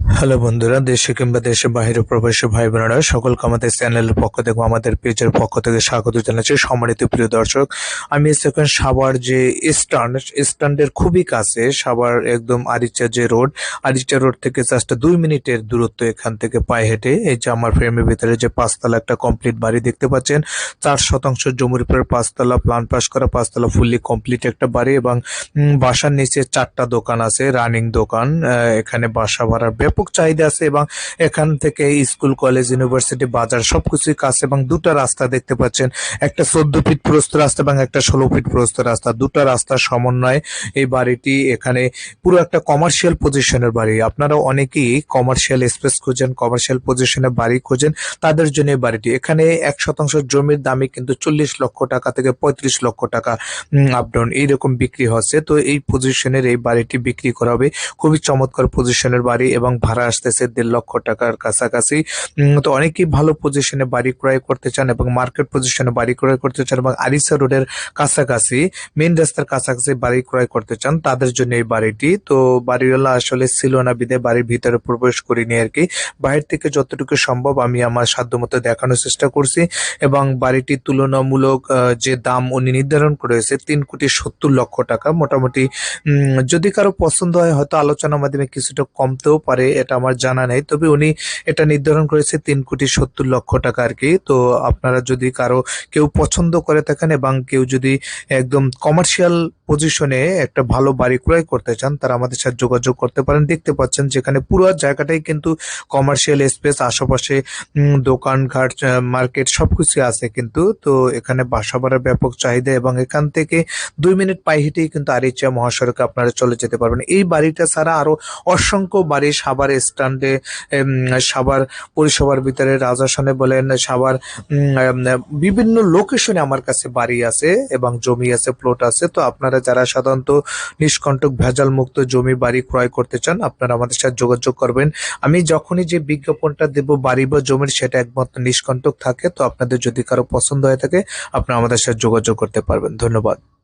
Hello বন্ধুরা, দেশে কিংবা দেশের বাইরে প্রবাসী ভাই বোনেরা, সকলকে আমাদের চ্যানেলের পক্ষ থেকে, আমাদের পেজের পক্ষ থেকে স্বাগত জানাচ্ছি সম্মানিত প্রিয় দর্শক। আমি এখন সাবার যে স্ট্যান্ড, স্ট্যান্ডের খুবই কাছে সাবার একদম আরিচা যে রোড, আরিচা রোড থেকে জাস্ট দুই মিনিটের দূরত্ব এখান থেকে পায়ে হেঁটে, এই যে আমার ফ্রেমের ভিতরে যে পাঁচতলা একটা কমপ্লিট বাড়ি দেখতে পাচ্ছেন, চার শতাংশ জমির উপরে পাঁচতলা প্লান পাস করা পাঁচতলা ফুললি কমপ্লিট একটা বাড়ি এবং বাসার নিচে চারটা দোকান আছে রানিং দোকান এখানে বাসা ভাড়ার ব্যাপক চাহিদা আছে এবং এখান থেকে স্কুল, কলেজ, ইউনিভার্সিটি, বাজার সবকিছুই কাছে এবং দুটো রাস্তা দেখতে পাচ্ছেন। একটা চোদ্দ ফিট প্রস্ত রাস্তা এবং একটা ষোলো ফিট প্রস্ত রাস্তা। দুটো রাস্তার সমন্বয়ে এই বাড়িটি এখানে পুরো একটা কমার্শিয়াল পজিশনের বাড়ি। আপনারা অনেকেই কমার্শিয়াল স্পেস খোঁজেন কমার্শিয়াল পজিশনে বাড়ি খোঁজেন, তাদের জন্য এই বাড়িটি। এখানে এক শতাংশ জমির দামে কিন্তু চল্লিশ লক্ষ টাকা থেকে পঁয়ত্রিশ লক্ষ টাকা আপডাউন এইরকম বিক্রি হচ্ছে। তো এই পজিশনের এই বাড়িটি বিক্রি করা হবে। খুবই চমৎকার পজিশনের বাড়ি এবং ভাড়া আসতেছে দেড় লক্ষ টাকার কাছাকাছি। তো অনেকেই ভালো পজিশনে বাড়ি ক্রয় করতে চান এবং মার্কেট পজিশনে বাড়ি ক্রয় করতে চান এবং আরিসা রোডের কাছাকাছি মেন রাস্তার কাছাকাছি বাড়ি ক্রয় করতে চান, তাদের জন্য এই বাড়িটি। তো বাড়িওয়ালা আসলে ছিল না বিদে, বাড়ির ভিতরে প্রবেশ করিনি আর কি। বাইরে থেকে যতটুকু সম্ভব আমি আমার সাধ্যমতো দেখানোর চেষ্টা করছি এবং বাড়িটি তুলনামূলক যে দাম উনি নির্ধারণ করেছে, তিন কোটি সত্তর লক্ষ টাকা। মোটামুটি যদি কারও পছন্দ হয়, হয়তো আলোচনার মাধ্যমে কিছুটা কমতেও পারে। এটা আমার জানা নেই। তবে উনি এটা নির্ধারণ করেছে তিন কোটি সত্তর লক্ষ টাকা আর কি। তো আপনারা যদি কারও কেউ পছন্দ করে থাকেন এবং কেউ যদি একদম কমার্শিয়াল পজিশনে একটা ভালো বাড়ি ক্রয় করতে চান তারা আমাদের সাথে যোগাযোগ করতে পারেন। দেখতে পাচ্ছেন যেখানে পুরো জায়গাটাই কিন্তু কমার্শিয়াল স্পেস আশেপাশে দোকানঘাট মার্কেট সবকিছু আছে কিন্তু। তো এখানে বাসা ভাড়ার ব্যাপক চাহিদা এবং এখান থেকে দুই মিনিট পায়ে হেঁটেই কিন্তু আরিচা মহাসড়কে আপনারা চলে যেতে পারবেন। এই বাড়িটা ছাড়া আরও অসংখ্য বাড়ি সাভার স্ট্যান্ডে সাভার পরিষেবার ভিতরে রাজাসনে বলেন উম, বিভিন্ন লোকেশনে আমার কাছে বাড়ি আছে এবং জমি আছে প্লট আছে। তো আপনারা যারা সাধারণত নিষ্কণ্টক ভেজাল মুক্ত জমি বাড়ি ক্রয় করতে চান, আপনারা আমাদের সাথে যোগাযোগ করবেন। আমি যখনই যে বিজ্ঞাপনটা দেব, বাড়ি বা জমির, সেটা একমাত্র নিষ্কণ্টক থাকে। তো আপনাদের যদি কারও পছন্দ হয়ে থাকে, আপনারা আমাদের সাথে যোগাযোগ করতে পারবেন। ধন্যবাদ।